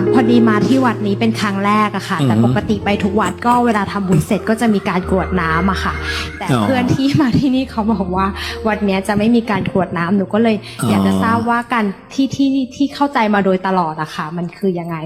ค่ะพอดีมาที่วัดนี้เป็นครั้งแรกอะค่ะ แต่อือฮึปกติไปทุกวัดก็เวลาทำบุญเสร็จก็จะมีการกรวดน้ำอะค่ะ แต่อ๋อเพื่อนที่มาที่นี่เขาบอกว่า วัดเนี้ยจะไม่มีการกรวดน้ำหนูก็เลยอ๋อออยากจะทราบว่าการที่ที่ที่เข้าใจมาโดยตลอดอะค่ะ มันคือยังไง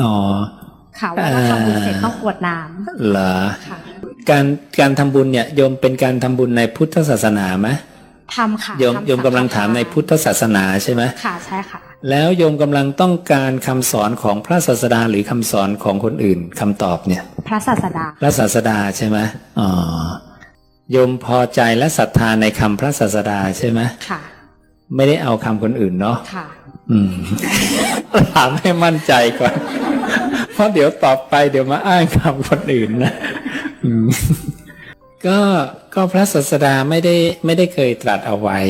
อ๋อค่ะว่าถ้าทำบุญเสร็จต้องกรวดน้ำเหรอค่ะการการทำบุญเนี่ยโยมเป็นการทำบุญในพุทธศาสนาไหมทำค่ะโยมทำโยมกำลังถามในพุทธศาสนาใช่ไหมค่ะใช่ค่ะ แล้วโยมกำลังต้องการคำสอนของพระศาสดาหรือคำสอนของคนอื่นคำตอบเนี่ย พระศาสดา พระศาสดาใช่ไหมอ๋อโยมพอใจและศรัทธาในคำพระศาสดาใช่ไหมค่ะ ไม่ได้เอาคำคนอื่นเนาะค่ะ อืมถามให้มั่นใจก่อน เพราะเดี๋ยวตอบไปเดี๋ยวมาอ้างคำคนอื่นนะอืมก็ก็พระศาสดาไม่ได้ไม่ได้เคยตรัสเอาไว้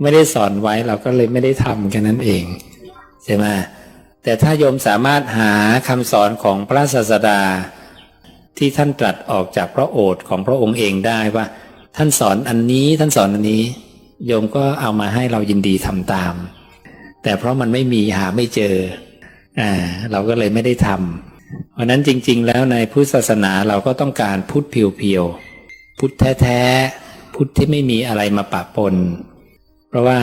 ไม่ได้สอนไว้เราก็เลยไม่ได้ทำแค่นั้นเองใช่ไหมแต่ถ้าโยมสามารถหาคำสอนของพระศาสดา ที่ท่านตรัสออกจากพระโอษฐ์ของพระองค์เองได้ว่า ท่านสอนอันนี้ท่านสอนอันนี้ โยมก็เอามาให้เรายินดีทำตาม แต่เพราะมันไม่มีหาไม่เจออ่าเราก็เลยไม่ได้ทำเพราะนั้นจริง ๆ แล้วในพุทธศาสนาเราก็ต้องการพุทธเพียวๆพุทธแท้ๆพุทธที่ไม่มีอะไรมาปะปน ราะว่า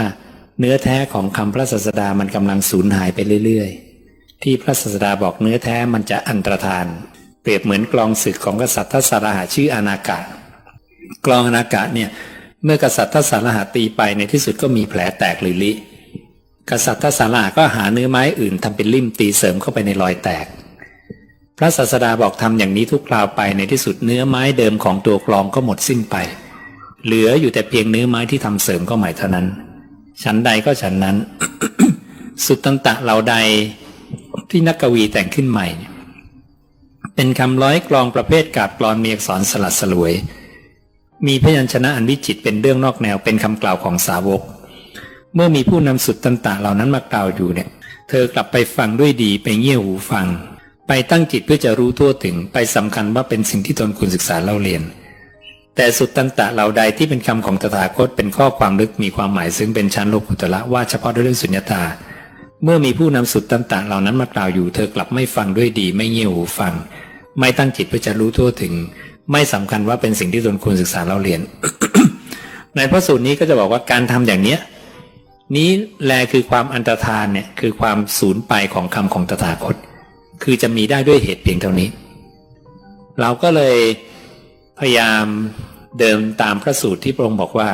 เนื้อแท้ของคำพระศาสดามันกำลังสูญหายไปเรื่อยๆ ที่พระศาสดาบอกเนื้อแท้มันจะอันตรธาน เปรียบเหมือนกลองศึกของกษัตริย์ทศรหะชื่ออนากะกลองอนากะเนี่ยเมื่อกษัตริย์ทศรหะตีไปในที่สุดก็มีแผลแตกหรือลิ กษัตริย์ทศรหะก็หาเนื้อไม้อื่นทำเป็นลิ่มตีเสริมเข้าไปในรอยแตก พระศาสดาบอกทำอย่างนี้ทุกคราวไปในที่สุดเนื้อไม้เดิมของตัวกลองก็หมดสิ้นไป เหลืออยู่แต่เพียงเนื้อไม้ที่ทำเสริมก็ใหม่เท่านั้น ฉันใดก็ฉันนั้น สุตตันตะเหล่าใดที่นักกวีแต่งขึ้นใหม่ เป็นคำร้อยกลองประเภทกาบกลอนมีอักษรสลัดสลวย มีพยัญชนะอันวิจิตเป็นเรื่องนอกแนวเป็นคำกล่าวของสาวก เมื่อมีผู้นำสุดตันตะเหล่านั้นมากล่าวอยู่เนี่ย เธอกลับไปฟังด้วยดีไปเงี่ยหูฟัง ไปตั้งจิตเพื่อจะรู้ทั่วถึงไปสำคัญว่าเป็นสิ่งที่ตนควรศึกษาเล่าเรียน แต่สุดตันตะเหล่าใดที่เป็นคำของตถาคตเป็นข้อความลึกมีความหมายซึ่งเป็นชั้นโลกุตละว่าเฉพาะด้วยเรื่องสุญญตา เมื่อมีผู้นำสุดตันตะเหล่านั้นมากล่าวอยู่เธอกลับไม่ฟังด้วยดี ไม่เงี่ยหูฟัง ไม่ตั้งจิตเพื่อจะรู้ทั่วถึง ไม่สำคัญว่าเป็นสิ่งที่ตนควรศึกษาเล่าเรียน ในพระสูตรนี้ก็จะบอกว่าการทำอย่างเนี้ยนี้แลคือความอันตรธานเนี่ยคือความสูญไปของคำของตถาคต คือจะมีได้ด้วยเหตุเพียงเท่านี้ เราก็เลยพยายาม เดินตามพระสูตรที่พระองค์บอกว่า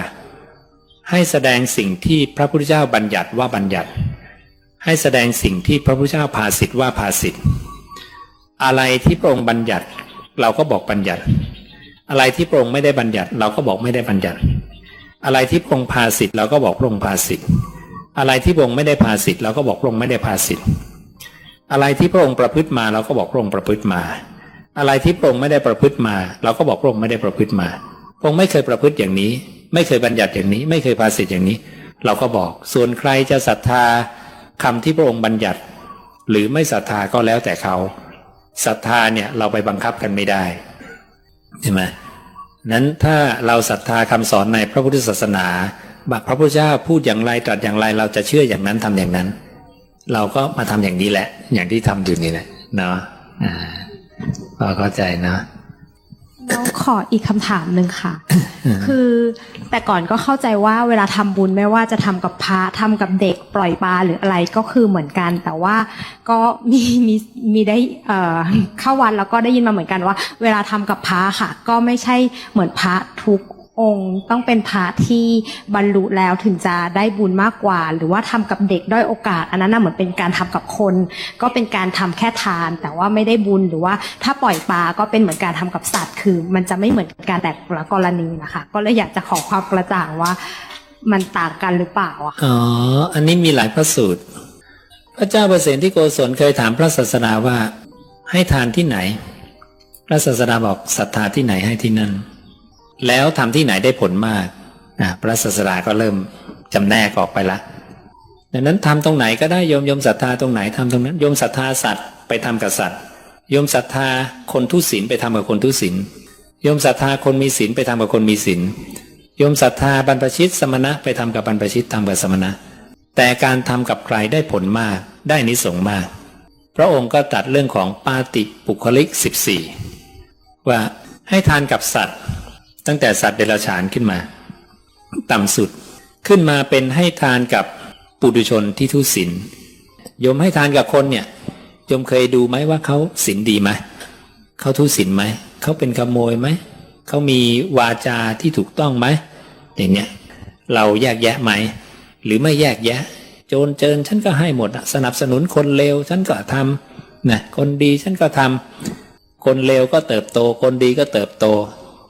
ให้แสดงสิ่งที่พระพุทธเจ้าบัญญัติว่าบัญญัติ ให้แสดงสิ่งที่พระพุทธเจ้าพาสิทธิ์ว่าพาสิทธิ์อะไรที่พระองค์บัญญัติ เราก็บอกบัญญัติ อะไรที่พระองค์ไม่ได้บัญญัติ เราก็บอกไม่ได้บัญญัติ อะไรที่พระองค์พาสิทธิ์เราก็บอกพระองค์พาสิทธิ์อะไรที่พระองค์ไม่ได้พาสิทธิ์เราก็บอกพระองค์ไม่ได้พาสิทธิ์อะไรที่พระองค์ประพฤติมาเราก็บอกพระองค์ประพฤติมา อะไรที่พระองค์ไม่ได้ประพฤติมา เราก็บอกพระองค์ไม่ได้ประพฤติมา พระองค์ไม่เคยประพฤติอย่างนี้ ไม่เคยบัญญัติอย่างนี้ ไม่เคยพาสิทธิ์อย่างนี้ เราก็บอก ส่วนใครจะศรัทธาคำที่พระองค์บัญญัติ หรือไม่ศรัทธาก็แล้วแต่เขาศรัทธาเนี่ยเราไปบังคับกันไม่ได้ใช่ไหมนั้นถ้าเราศรัทธาคำสอนในพระพุทธศาสนาบัพพระพุทธเจ้าพูดอย่างไรตรัสอย่างไรเราจะเชื่ออย่างนั้นทำอย่างนั้น เราก็มาทำอย่างนี้แหละ อย่างที่ทำอยู่นี่แหละเนาะอ่าพอเข้าใจเนาะ ออีกคำถามหนึ่งค่ะ คือแต่ก่อนก็เข้าใจว่าเวลาทำบุญไม่ว่าจะทำกับพระทำกับเด็กปล่อยปลาหรืออะไรก็คือเหมือนกัน แต่ว่าก็มีมีมีได้เอ่อเข้าวัดแล้วก็ได้ยินมาเหมือนกันว่า เวลาทำกับพระค่ะ ก็ไม่ใช่เหมือนพระทุก องค์ต้องเป็นพระที่บรรลุแล้วถึงจะได้บุญมากกว่า หรือว่าทำกับเด็กด้อยโอกาส อันนั้นน่ะเหมือนเป็นการทำกับคน ก็เป็นการทำแค่ทาน แต่ว่าไม่ได้บุญหรือว่าถ้าปล่อยปลาก็เป็นเหมือนการทำกับสัตว์คือ มันจะไม่เหมือนกันแต่ละกรณีนะคะ ก็เลยอยากจะขอความกระจ่างว่ามันต่างกันหรือเปล่าอะอ๋ออันนี้มีหลายพระสูตร พระเจ้าเปรตที่โกศลเคยถามพระศาสดาว่าให้ทานที่ไหน พระศาสดาบอกศรัทธาที่ไหนให้ที่นั่น แล้วทำที่ไหนได้ผลมากนะพระศาสดาก็เริ่มจำแนกออกไปละดังนั้นทำตรงไหนก็ได้โยมโยมศรัทธาตรงไหนทำตรงนั้นโยมศรัทธาสัตว์ไปทำกับสัตว์โยมศรัทธาคนทุศีลไปทำกับคนทุศีลโยมศรัทธาคนมีศีลไปทำกับคนมีศีลโยมศรัทธาบรรพชิตสมณะไปทำกับบรรพชิตทำกับสมณะ แต่การทำกับใครได้ผลมากได้นิสงมาก พระองค์ก็ตัดเรื่องของปาติปุคลิก 14 ว่าให้ทานกับสัตว์ ตั้งแต่สัตว์เดรัจฉานขึ้นมา ต่ำสุดขึ้นมาเป็นให้ทานกับปุถุชนที่ทุศีลยมให้ทานกับคนเนี่ยยมเคยดูไหมว่าเขาศีลดีไหมเขาทุศีลไหมเขาเป็นขโมยไหมเขามีวาจาที่ถูกต้องไหมอย่างเนี้ยเราแยกแยะไหม หรือไม่แยกแยะ โจรเจิญฉันก็ให้หมดสนับสนุนคนเลวฉันก็ทำนะคนดีฉันก็ทำคนเลวก็เติบโต คนดีก็เติบโต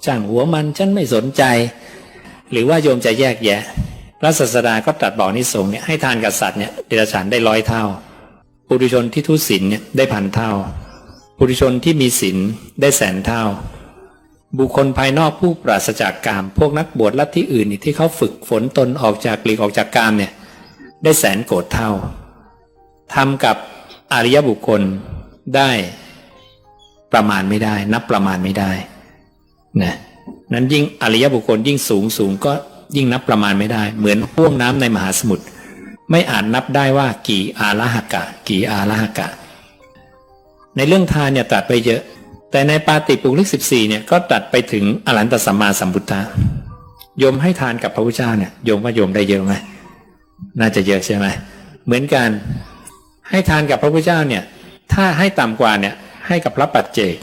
ช่างหัวมันฉันไม่สนใจ หรือว่าโยมจะแยกแยะ พระศาสดาก็ตรัสบอกนิสงส์เนี่ยให้ทานกับสัตว์เนี่ยเดรัจฉานได้ร้อยเท่า ปุถุชนที่ทุศีลเนี่ยได้พันเท่า ปุถุชนที่มีศีลได้แสนเท่า บุคคลภายนอกผู้ปราศจากกาม พวกนักบวชลัทธิอื่นที่เขาฝึกฝนตนออกจากหลีกออกจากกามเนี่ยได้แสนโกรธเท่าทำกับอริยบุคคลได้ประมาณไม่ได้ นับประมาณไม่ได้ นะนั้นยิ่งอริยบุคคลยิ่งสูงสูงก็ยิ่งนับประมาณไม่ได้ เหมือนพ่วงน้ำในมหาสมุทรไม่อาจนับได้ว่ากี่อาลหกะ กี่อาลหกะ ในเรื่องทานเนี่ยตัดไปเยอะ แต่ในปาติปุกลิกสิบสี่เนี่ยก็ตัดไปถึงอรันตสัมมาสัมพุทธะโยมให้ทานกับพระพุทธเจ้าเนี่ยโยมว่าโยมได้เยอะไหมน่าจะเยอะใช่ไหมเหมือนกันให้ทานกับพระพุทธเจ้าเนี่ยถ้าให้ต่ำกว่าเนี่ยให้กับพระปัจเจก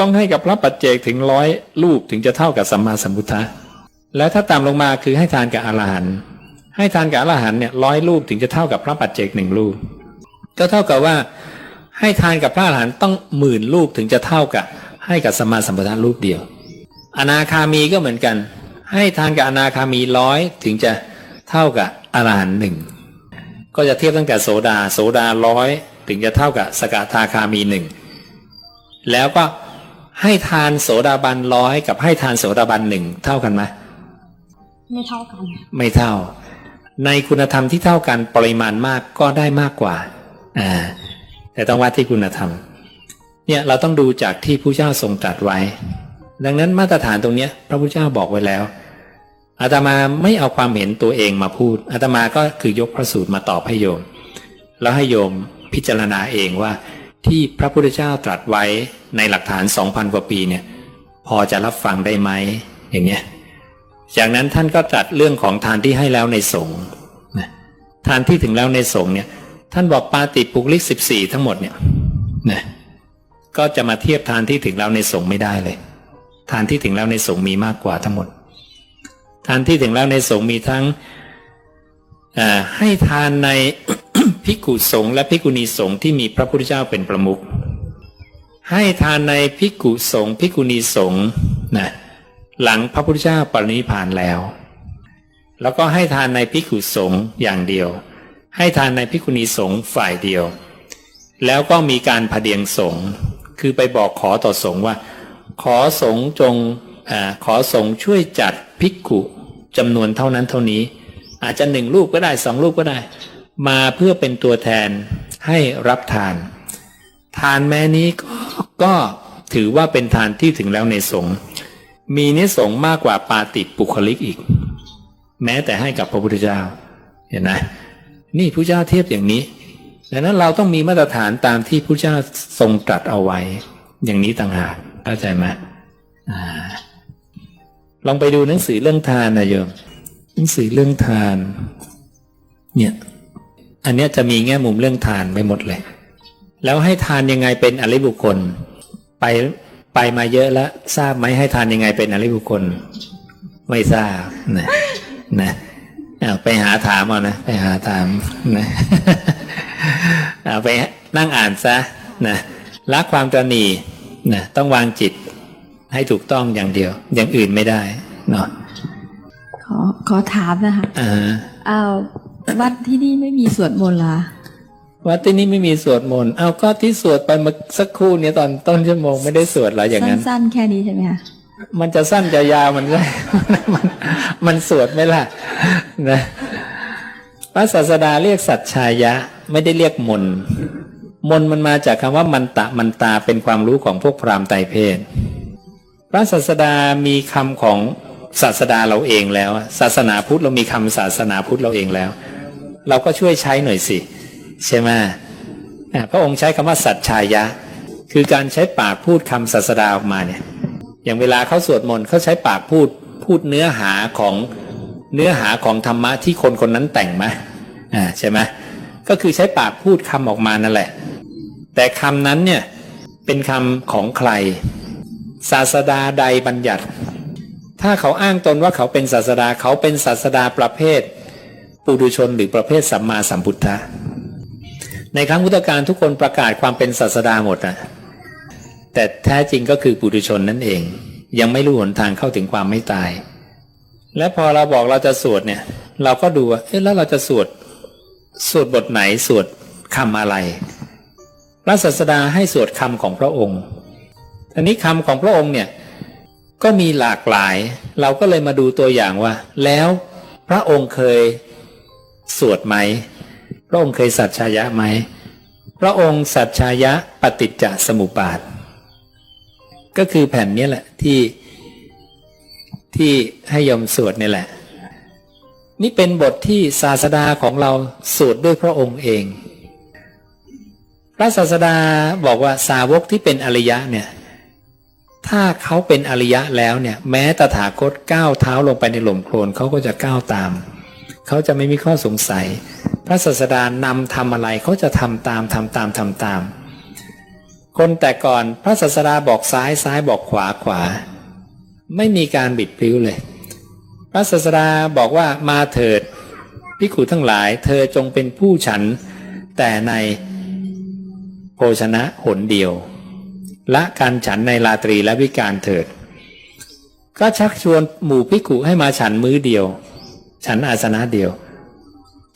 ต้องให้กับพระปัจเจกถึงร้อยลูกถึงจะเท่ากับสัมมาสัมพุทธะ แล้วถ้าต่ำลงมาคือให้ทานกับอรหันต์ให้ทานกับอรหันต์เนี่ยร้อยลูกถึงจะเท่ากับพระปัจเจกหนึ่งลูกก็เท่ากับว่า ให้ทานกับพระอรหันต์ต้องหมื่นลูกถึงจะเท่ากับ ให้กับสัมมาสัมพุทธะลูกเดียว อนาคามีก็เหมือนกัน ให้ทานกับอนาคามีร้อยถึงจะเท่ากับอรหันต์หนึ่งก็จะเทียบตั้งแต่โสดา โสดาร้อยถึงจะเท่ากับสกทาคามีหนึ่งแล้วก็ ให้ทานโสดาบันร้อยกับให้ทานโสดาบันหนึ่งเท่ากันไหมไม่เท่ากัน ไม่เท่า ในคุณธรรมที่เท่ากันปริมาณมากก็ได้มากกว่าอ่าแต่ต้องวัดที่คุณธรรม เนี่ยเราต้องดูจากที่ผู้เจ้าทรงตรัสไว้ ดังนั้นมาตรฐานตรงเนี้ยพระพุทธเจ้าบอกไว้แล้วอาตมาไม่เอาความเห็นตัวเองมาพูดอาตมาก็คือยกพระสูตรมาตอบให้โยม แล้วให้โยมพิจารณาเองว่า ที่พระพุทธเจ้าตรัสไว้ในหลักฐานสองพันกว่าปีเนี่ย พอจะรับฟังได้ไหมอย่างเงี้ยจากนั้นท่านก็ตรัสเรื่องของทานที่ให้แล้วในสงฆ์นทานที่ถึงแล้วในสงฆ์เนี่ย ท่านบอกปาติปุกลิกสิบสี่ทั้งหมดเนี่ยนะก็จะมาเทียบทานที่ถึงแล้วในสงฆ์ไม่ได้เลย ทานที่ถึงแล้วในสงฆ์มีมากกว่าทั้งหมด ทานที่ถึงแล้วในสงฆ์มีทั้งให้ทานใน ภิกขุสงฆ์และภิกขุณีสงฆ์ที่มีพระพุทธเจ้าเป็นประมุขให้ทานในภิกขุสงฆ์ภิกขุณีสงฆ์นะหลังพระพุทธเจ้าปรินิพานแล้ว แล้วก็ให้ทานในภิกขุสงฆ์อย่างเดียว ให้ทานในภิกขุณีสงฆ์ฝ่ายเดียว แล้วก็มีการพเดียงสงฆ์คือไปบอกขอต่อสงฆ์ว่า ขอสงฆ์จงอขอสงฆ์ช่วยจัดภิกขุจำนวนเท่านั้นเท่านี้ อาจจะหนึ่งรูปก็ได้สองรูปก็ได้ มาเพื่อเป็นตัวแทนให้รับทาน ทานแม้นี้ก็ก็ถือว่าเป็นทานที่ถึงแล้วในสงฆ์มีนิสงส์มากกว่าปาติปุคลิกอีก แม้แต่ให้กับพระพุทธเจ้า เห็นไหมนี่พระเจ้าเทียบอย่างนี้ดังนั้นเราต้องมีมาตรฐานตามที่พระเจ้าทรงตรัสเอาไว้ อย่างนี้ต่างหากเข้าใจไหมอลองไปดูหนังสือเรื่องทานนะโยมหนังสือเรื่องทาน เนี่ย อันเนี้ยจะมีแง่มุมเรื่องทานไปหมดเลย แล้วให้ทานยังไงเป็นอริบุคคล ไปไปมาเยอะแล้วทราบไหมให้ทานยังไงเป็นอริบุคคล ไม่ทราบนะนะเอาไปหาถามเอานะ ไปหาถามนะเอาไปนั่งอ่านซะนะละความตระหนีนะต้องวางจิตให้ถูกต้องอย่างเดียว อย่างอื่นไม่ได้เนาะขอขอถามนะคะอ่าเอา วัดที่นี่ไม่มีสวดมนต์เหรอวัดที่นี่ไม่มีสวดมนต์เอาก็ที่สวดไปเมื่อสักครู่เนี้ตอนต้นชั่วโมงไม่ได้สวดเหรออย่างนั้นสั้นๆแค่นี้ใช่ไหมคะมันจะสั้นจะยาวมันก็มันมันสวดไหมล่ะนะพระศาสดาเรียกสัจชายะ ไม่ได้เรียกมนต์มนต์มันมาจากคำว่ามันตะมันตาเป็นความรู้ของพวกพราหมณ์ไตรเพศพระศาสดามีคำของศาสดาเราเองแล้วอะศาสนาพุทธเรามีคำศาสนาพุทธเราเองแล้ว เราก็ช่วยใช้หน่อยสิ ใช่ไหมพระองค์ใช้คำว่าสัจชายะ คือการใช้ปากพูดคำศาสดาออกมาเนี่ย อย่างเวลาเขาสวดมนต์เขาใช้ปากพูดพูดเนื้อหาของเนื้อหาของธรรมะที่คนคนนั้นแต่งมาอ่าใช่ไหมก็คือใช้ปากพูดคำออกมานั่นแหละ แต่คำนั้นเนี่ยเป็นคำของใคร ศาสดาใดบัญญัติ ถ้าเขาอ้างตนว่าเขาเป็นศาสดาเขาเป็นศาสดาประเภท ปุถุชนหรือประเภทสัมมาสัมพุทธะ ในครั้งพุทธกาลทุกคนประกาศความเป็นศาสดาหมดนะแต่แท้จริงก็คือปุถุชนนั่นเอง ยังไม่รู้หนทางเข้าถึงความไม่ตาย และพอเราบอกเราจะสวดเนี่ย เราก็ดูว่าเอ๊ะแล้วเราจะสวดสวดบทไหนสวดคำอะไร พระศาสดาให้สวดคำของพระองค์ทีนี้คำของพระองค์เนี่ยก็มีหลากหลาย เราก็เลยมาดูตัวอย่างว่า แล้วพระองค์เคย สวดไหม พระองค์เคยสัจชายะไหม พระองค์สัจชายะปฏิจจสมุปบาท ก็คือแผ่นนี้แหละที่ที่ให้ยมสวดนี่แหละ นี่เป็นบทที่ศาสดาของเราสวดด้วยพระองค์เอง พระศาสดาบอกว่าสาวกที่เป็นอริยะเนี่ยถ้าเขาเป็นอริยะแล้วเนี่ย แม้ตถาคตก้าวเท้าลงไปในหล่มโคลนเขาก็จะก้าวตาม เขาจะไม่มีข้อสงสัย พระศาสดานำทำอะไรเขาจะทำตามทำตามทำตาม คนแต่ก่อนพระศาสดาบอกซ้ายซ้ายบอกขวาขวา ไม่มีการบิดพลิ้วเลย พระศาสดาบอกว่ามาเถิดพิขุทั้งหลาย เธอจงเป็นผู้ฉัน แต่ในโภชนะหนเดียวละการฉันในราตรีและวิการเถิด ก็ชักชวนหมู่พิกุให้มาฉันมื้อเดียว ฉันอาสนะเดียว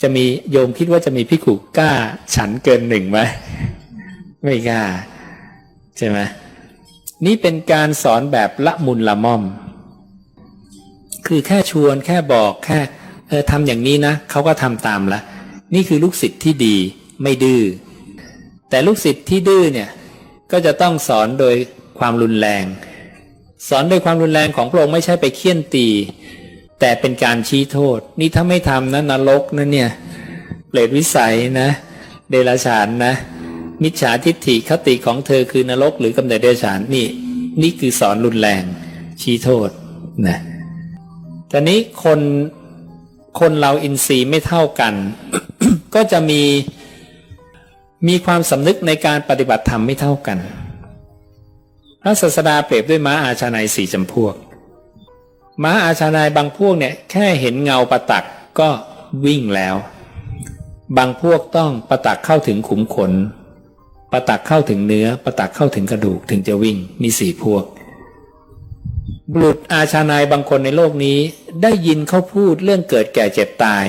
จะมีโยมคิดว่าจะมีพิกุกล้า ฉันเกินหนึ่งไหมไม่กล้า ใช่ไหมนี่เป็นการสอนแบบละมุนละม่อม คือแค่ชวนแค่บอกแค่เออทำอย่างนี้นะเขาก็ทำตามละนี่คือลูกศิษย์ที่ดีไม่ดื้อแต่ลูกศิษย์ที่ดื้อเนี่ย ก็จะต้องสอนโดยความรุนแรง สอนโดยความรุนแรงของพระองค์ไม่ใช่ไปเคี่ยนตี แต่เป็นการชี้โทษ นี่ถ้าไม่ทำนะนรกนะเนี่ยเปรตวิสัยนะ เดรัจฉานนะ มิจฉาทิฏฐิคติของเธอคือนรกหรือกำเนิดเดรัจฉานนี่นี่คือสอนรุนแรง ชี้โทษนะแต่นี้คนคนเราอินทรีย์ไม่เท่ากัน ก็จะมีมีความสำนึกในการปฏิบัติธรรมไม่เท่ากัน พระศาสดาเปรียบด้วยม้าอาชาในสี่จำพวก ม้าอาชาในบางพวกเนี่ยแค่เห็นเงาประตักก็วิ่งแล้ว บางพวกต้องประตักเข้าถึงขุมขน ประตักเข้าถึงเนื้อ ประตักเข้าถึงกระดูกถึงจะวิ่งมีสี่พวก บุรุษอาชาในบางคนในโลกนี้ได้ยินเขาพูดเรื่องเกิดแก่เจ็บตาย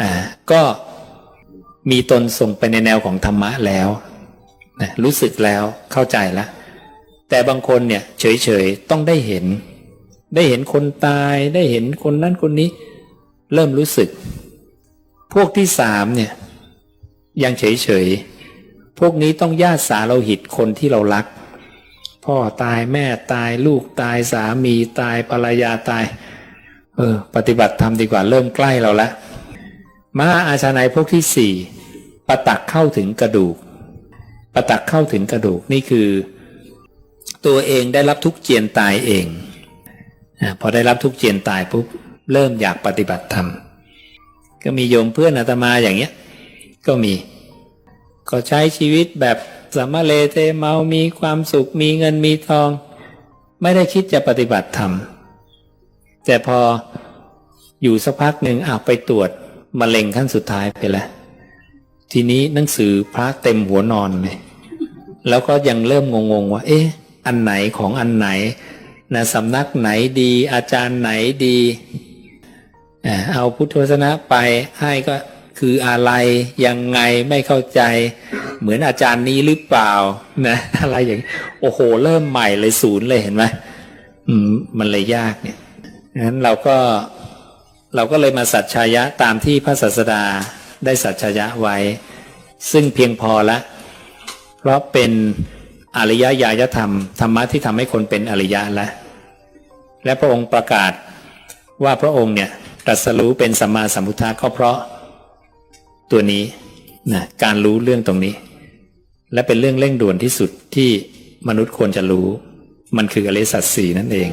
อ่า ก็มีตนส่งไปในแนวของธรรมะแล้วนะรู้สึกแล้วเข้าใจแล้วแต่บางคนเนี่ยเฉยๆ ต้องได้เห็น ได้เห็นคนตายได้เห็นคนนั้นคนนี้ เริ่มรู้สึก พวกที่สามเนี่ยยังเฉยๆพวกนี้ต้องญาติสาเราหิตคนที่เรารัก พ่อตายแม่ตายลูกตายสามีตายภรรยาตาย เออ ปฏิบัติธรรมดีกว่าเริ่มใกล้เราล้วม้าอาชาในพวกที่สี่ปะตักเข้าถึงกระดูกปะตักเข้าถึงกระดูกนี่คือ ตัวเองได้รับทุกเจียนตายเอง พอได้รับทุกเจียนตายปุ๊บเริ่มอยากปฏิบัติธรรม ก็มีโยมเพื่อนอาตมาอย่างเงี้ย ก็มี ก็ใช้ชีวิตแบบสมมาเลเทเมามีความสุขมีเงินมีทอง ไม่ได้คิดจะปฏิบัติธรรม แต่พออยู่สักพักหนึ่งอ้าวไปตรวจมะเร็งขั้นสุดท้ายไปแล้วทีนี้หนังสือพระเต็มหัวนอนเลยแล้วก็ยังเริ่มงงๆว่า เอ๊ะ อันไหนของอันไหน นะสำนักไหนดี อาจารย์ไหนดีเอาพุทธวจนะไปให้ก็คืออะไรยังไงไม่เข้าใจ เหมือนอาจารย์นี้หรือเปล่านะอะไรอย่างนี้โอ้โห เริ่มใหม่เลยศูนย์เลยเห็นไหมอืมมันเลยยากเนี่ยงั้นเราก็เราก็เลยมาสัจชายะตามที่พระศาสดาได้สัจชายะไว้ ซึ่งเพียงพอละ เพราะเป็น อริยญาณธรรมธรรมะที่ทำให้คนเป็นอริยะแล้วและพระองค์ประกาศว่าพระองค์เนี่ยตรัสรู้เป็นสัมมาสัมพุทธะก็เพราะตัวนี้นะการรู้เรื่องตรงนี้ และเป็นเรื่องเร่งด่วนที่สุดที่มนุษย์ควรจะรู้ มันคืออริสัตสี่นั่นเอง